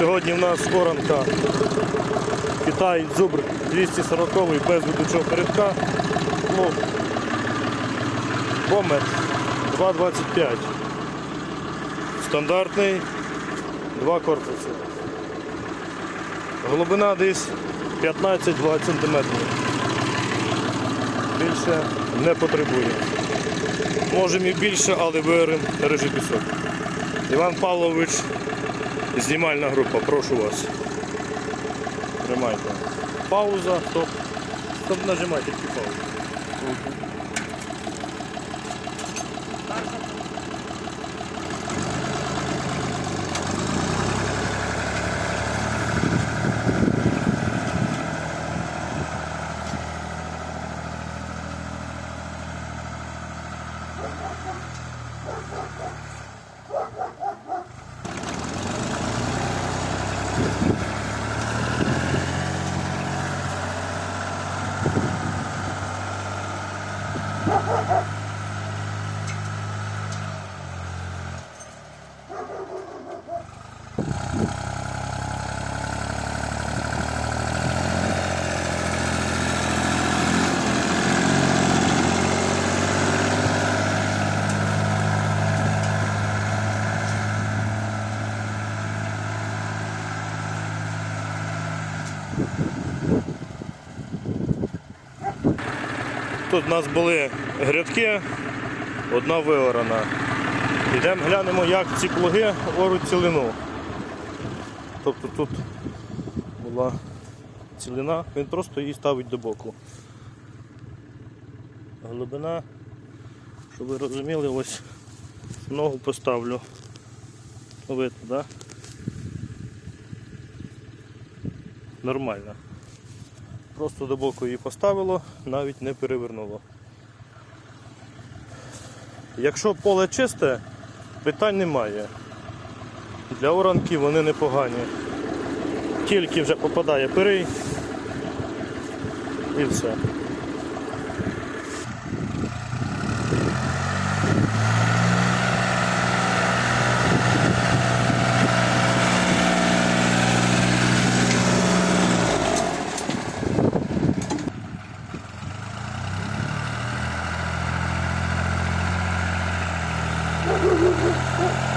Сьогодні в нас оранка Китай Зубр 240 без ведучого передка. Ну, Бомет 2,25. Стандартний, два корпуси. Глибина десь 15-20 см. Більше не потребує. Можемо і більше, але вирим рижий пісок. Іван Павлович, знімальна група, прошу вас. Тримайте. Пауза, стоп. Стоп, нажимайте тільки паузу. you Тут у нас були грядки, одна виорана. Йдемо глянемо, як ці плуги оруть цілину. Тобто тут була цілина, він просто її ставить до боку. Глибина, щоб ви розуміли, ось ногу поставлю. Видно, так? Да? Нормально. Просто до боку її поставило, навіть не перевернуло. Якщо поле чисте, питань немає. Для оранків вони непогані. Тільки вже попадає пирий і все. Oh, oh, oh, oh.